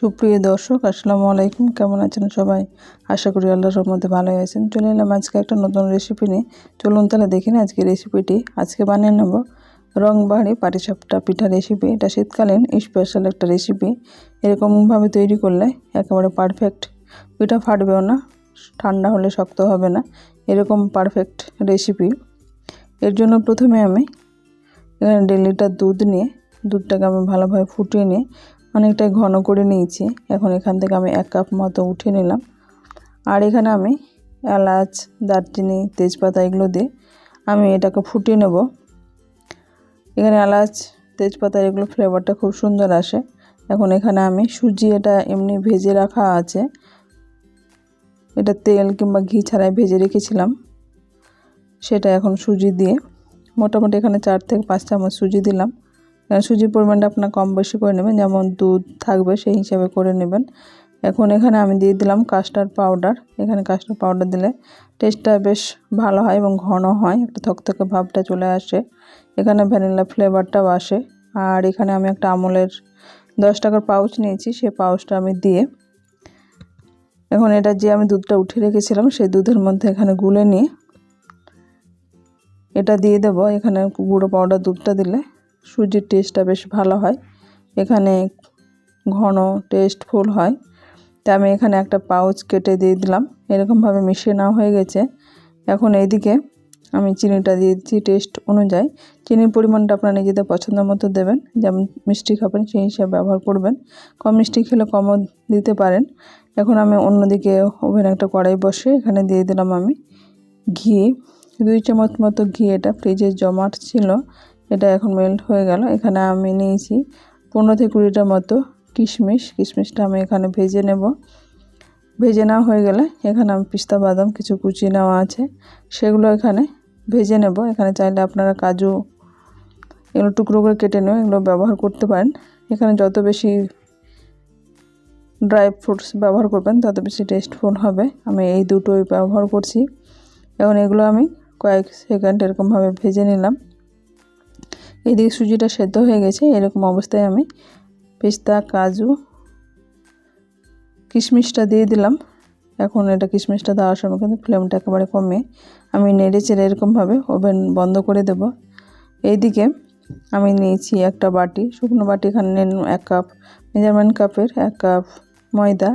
সুপ্রিয় দর্শক, আসসালামু আলাইকুম। কেমন আছেন সবাই? আশা করি আল্লাহর মধ্যে ভালো আছেন। চলে এলাম আজকে একটা নতুন রেসিপি নিয়ে। চলুন তাহলে দেখি না আজকে রেসিপিটি আজকে বানিয়ে নেব রংবাড়ি পাটিসাপটা পিঠা রেসিপি এটা শীতকালীন স্পেশাল একটা রেসিপি এরকমভাবে তৈরি করলে একেবারে পারফেক্ট পিঠা ফাটবেও না, ঠান্ডা হলে শক্ত হবে না। এরকম পারফেক্ট রেসিপি এর জন্য প্রথমে আমি এখানে দেড় লিটার দুধ নিয়ে, দুধটাকে আমি ভালোভাবে ফুটিয়ে নিয়ে অনেকটাই ঘন করে নিয়েছি। এখন এখান থেকে আমি এক কাপ মতো উঠে নিলাম। আর এখানে আমি এলাচ, দারচিনি, তেজপাতা এগুলো দিয়ে আমি এটাকে ফুটিয়ে নেব। এখানে এলাচ তেজপাতা এগুলো ফ্লেভারটা খুব সুন্দর আসে। এখন এখানে আমি সুজি এটা এমনি ভেজে রাখা আছে। এটা তেল কিংবা ঘি ছাড়াই ভেজে রেখেছিলাম। সেটা এখন সুজি দিয়ে। মোটামুটি এখানে চার থেকে পাঁচ চামচ সুজি দিলাম। সুজির পরিমাণটা আপনার কম বেশি করে নেবেন, যেমন দুধ থাকবে সেই হিসাবে করে নেবেন। এখন এখানে আমি দিয়ে দিলাম কাস্টার্ড পাউডার এখানে কাস্টার্ড পাউডার দিলে টেস্টটা বেশ ভালো হয় এবং ঘন হয়, একটা থকথকে ভাবটা চলে আসে। এখানে ভ্যানিলা ফ্লেভারটাও আসে। আর এখানে আমি একটা আমলের দশ টাকার পাউচ নিয়েছি, সেই পাউচটা আমি দিয়ে এখন এটা যে আমি দুধটা উঠে রেখেছিলাম, সেই দুধের মধ্যে এখানে গুলে নিয়ে এটা দিয়ে দেবো। এখানে গুঁড়ো পাউডার দুধটা দিলে সুজির টেস্টটা বেশ ভালো হয়। এখানে ঘন টেস্টফুল হয়। তা আমি এখানে একটা পাউচ কেটে দিয়ে দিলাম। এরকমভাবে মিশিয়ে নেওয়া হয়ে গেছে। এখন এইদিকে আমি চিনিটা দিয়ে দিচ্ছি টেস্ট অনুযায়ী। চিনির পরিমাণটা আপনারা নিজেদের পছন্দ মতো দেবেন। যেমন মিষ্টি খাবেন, সেই হিসাবে ব্যবহার করবেন। কম মিষ্টি খেলে কমও দিতে পারেন। এখন আমি অন্যদিকে ওভেন একটা কড়াই বসে এখানে দিয়ে দিলাম আমি ঘি। দুই চামচ মতো ঘি। এটা ফ্রিজে জমাট ছিল। এটা এখন মেল্ট হয়ে গেল। এখানে আমি নিয়েছি পনেরো থেকে কুড়িটা মতো কিশমিশ। কিশমিশটা আমি এখানে ভেজে নেব। ভেজে নেওয়া হয়ে গেলে এখানে আমি পিস্তা বাদাম, কিছু কুচিয়ে নেওয়া আছে। সেগুলো এখানে ভেজে নেব। এখানে চাইলে আপনারা কাজু, এগুলো টুকরো করে কেটে নেব এগুলো ব্যবহার করতে পারেন। এখানে যত বেশি ড্রাই ফ্রুটস ব্যবহার করবেন, তত বেশি টেস্টফুল হবে। আমি এই দুটোই ব্যবহার করছি। এখন এগুলো আমি কয়েক সেকেন্ড এরকমভাবে ভেজে নিলাম। এদিকে সুজিটা সেদ্ধ হয়ে গেছে, এরকম অবস্থায় আমি পেস্তা, কাজু, কিশমিশটা দিয়ে দিলাম। এখন এটা কিশমিশটা দেওয়ার সময় কিন্তু ফ্লেমটা একেবারে কমে। আমি নেড়ে চেড়ে এরকমভাবে ওভেন বন্ধ করে দেব। এইদিকে আমি নিয়েছি একটা বাটি, শুকনো বাটি এখানে এক কাপ, মেজারমেন্ট কাপের এক কাপ ময়দা,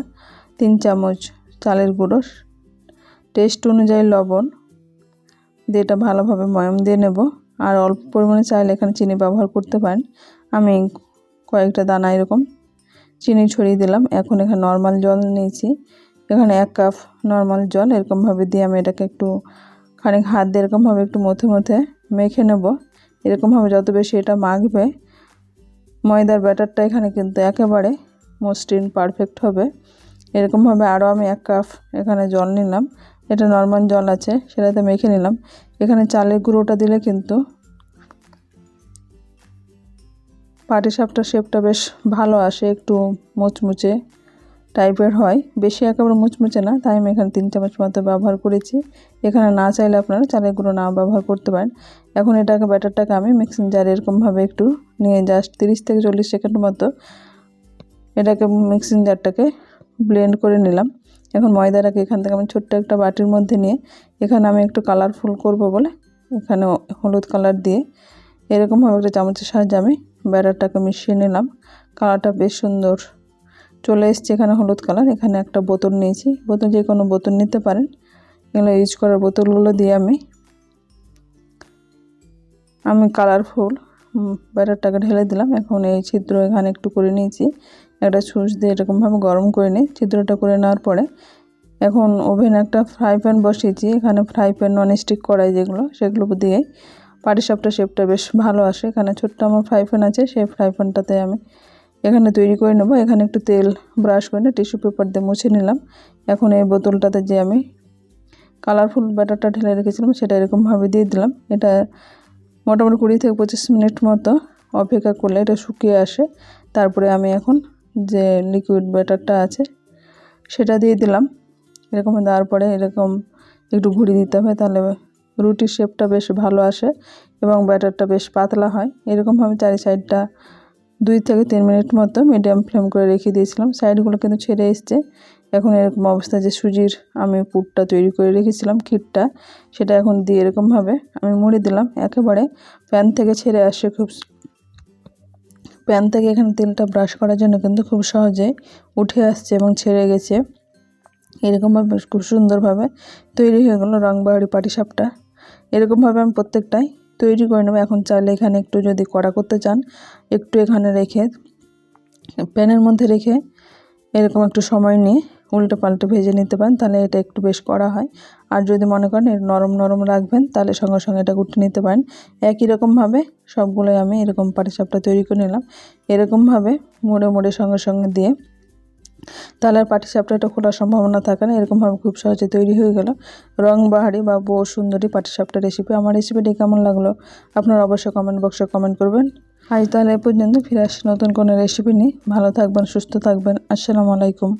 তিন চামচ চালের গুঁড়ো, টেস্ট অনুযায়ী লবণ, দিয়ে এটা ভালোভাবে ময়ম দিয়ে নেব। আর অল্প পরিমাণে চাইলে এখানে চিনি ব্যবহার করতে পারেন। আমি কয়েকটা দানা এরকম চিনি ছড়িয়ে দিলাম। এখন এখানে নর্মাল জল নিয়েছি। এখানে এক কাপ নর্মাল জল এরকমভাবে দিয়ে আমি এটাকে একটু খানিক হাত দিয়ে এরকমভাবে একটু মধ্যে মধ্যে মেখে নেব। এরকমভাবে যত বেশি এটা মাখবে, ময়দার ব্যাটারটা এখানে কিন্তু একেবারে মসৃণ পারফেক্ট হবে। এরকমভাবে আরও আমি এক কাপ এখানে জল নিলাম। এটা নর্মাল জল আছে, সেটাতে মেখে নিলাম। এখানে চালের গুঁড়োটা দিলে কিন্তু পাটিসাপটার শেপটা বেশ ভালো আসে, একটু মুচমুচে টাইপের হয়। বেশি একেবারে মুচমুচে না, তাই আমি এখানে তিন চামচ মতো ব্যবহার করেছি। এখানে না চাইলে আপনারা চালের গুঁড়ো না ব্যবহার করতে পারেন। এখন এটাকে, ব্যাটারটাকে আমি মিক্সিং জারে এরকমভাবে একটু নিয়ে জাস্ট তিরিশ থেকে চল্লিশ সেকেন্ড মতো এটাকে মিক্সিং জারটাকে ব্লেন্ড করে নিলাম। এখন ময়দাটাকে এখান থেকে আমি ছোট্ট একটা বাটির মধ্যে নিয়ে এখানে আমি একটু কালারফুল করব বলে এখানে হলুদ কালার দিয়ে। এরকমভাবে একটা চামচের সাহায্যে আমি ব্যাটারটাকে মিশিয়ে নিলাম। কালারটা বেশ সুন্দর চলে এসছে এখানে হলুদ কালার এখানে একটা বোতল নিয়েছি। বোতল যে কোনো বোতল নিতে পারেন। এগুলো ইউজ করার বোতলগুলো দিয়ে আমি আমি কালারফুল ব্যাটারটাকে ঢেলে দিলাম। এখন এই ছিদ্র এখানে একটু করে নিয়েছি। একটা ছুঁচ দিয়ে এরকমভাবে গরম করে নিই, ছিদ্রটা করে নেওয়ার পরে। এখন ওভেন একটা ফ্রাই প্যান বসিয়েছি, এখানে ফ্রাই প্যান ননস্টিক কড়াই যেগুলো সেগুলো দিয়ে পাটিসাপটা শেপটা বেশ ভালো আসে। এখানে ছোট্ট আমার ফ্রাই প্যান আছে, সেই ফ্রাই প্যানটাতে আমি এখানে তৈরি করে নেব। এখানে একটু তেল ব্রাশ করে টিস্যু পেপার দিয়ে মুছে নিলাম। এখন এই বোতলটাতে যে আমি কালারফুল ব্যাটারটা ঢেলে রেখেছিলাম, সেটা এরকমভাবে দিয়ে দিলাম। এটা মোটামুটি কুড়ি থেকে পঁচিশ মিনিট মতো অপেক্ষা করলে এটা শুকিয়ে আসে। তারপরে আমি এখন যে লিকুইড ব্যাটারটা আছে, সেটা দিয়ে দিলাম। এরকম দেওয়ার পরে এরকম একটু ঘুরিয়ে দিতে হবে তাহলে রুটির শেপটা বেশ ভালো আসে এবং ব্যাটারটা বেশ পাতলা হয়। এরকমভাবে চারি সাইডটা দুই থেকে তিন মিনিট মতো মিডিয়াম ফ্লেম করে রেখে দিয়েছিলাম। সাইডগুলো কিন্তু ছেড়ে এসছে। এখন এরকম অবস্থায় যে সুজির আমি পুরটা তৈরি করে রেখেছিলাম, ক্ষীরটা, সেটা এখন দিয়ে এরকমভাবে আমি মুড়ে দিলাম। একেবারে প্যান থেকে ছেড়ে আসে খুব প্যান থেকে এখানে তেলটা ব্রাশ করার জন্য কিন্তু খুব সহজে উঠে আসছে এবং ছেড়ে গেছে। এরকমভাবে খুব সুন্দরভাবে তৈরি হয়ে গেলো রংবাহারি পাটিসাপটা। এরকমভাবে আমি প্রত্যেকটাই তৈরি করে নেব। এখন চাইলে এখানে একটু যদি কড়া করতে চান, একটু এখানে রেখে, প্যানের মধ্যে রেখে এরকম একটু সময় নিয়ে উল্টো পাল্টে ভেজে নিতে পারেন, তাহলে এটা একটু বেশ করা হয়। আর যদি মনে করেন এর নরম নরম রাখবেন, তাহলে সঙ্গে সঙ্গে এটা উঠে নিতে পারেন। একই রকমভাবে সবগুলোই আমি এরকম পাটিসাপটা তৈরি করে নিলাম। এরকমভাবে মোড়ে মোড়ে সঙ্গে সঙ্গে দিয়ে, তাহলে আর পাটিসাপটাটা খোলার সম্ভাবনা থাকে না। এরকমভাবে খুব সহজে তৈরি হয়ে গেল। রং, বাহারি বা বউ সুন্দরী পাটিসাপটা রেসিপি আমার রেসিপিটি কেমন লাগল আপনারা অবশ্যই কমেন্ট বক্সে কমেন্ট করবেন। আজ তাহলে এ পর্যন্ত ফিরে আসি নতুন কোনো রেসিপি নিয়ে। ভালো থাকবেন, সুস্থ থাকবেন। আসসালামু আলাইকুম।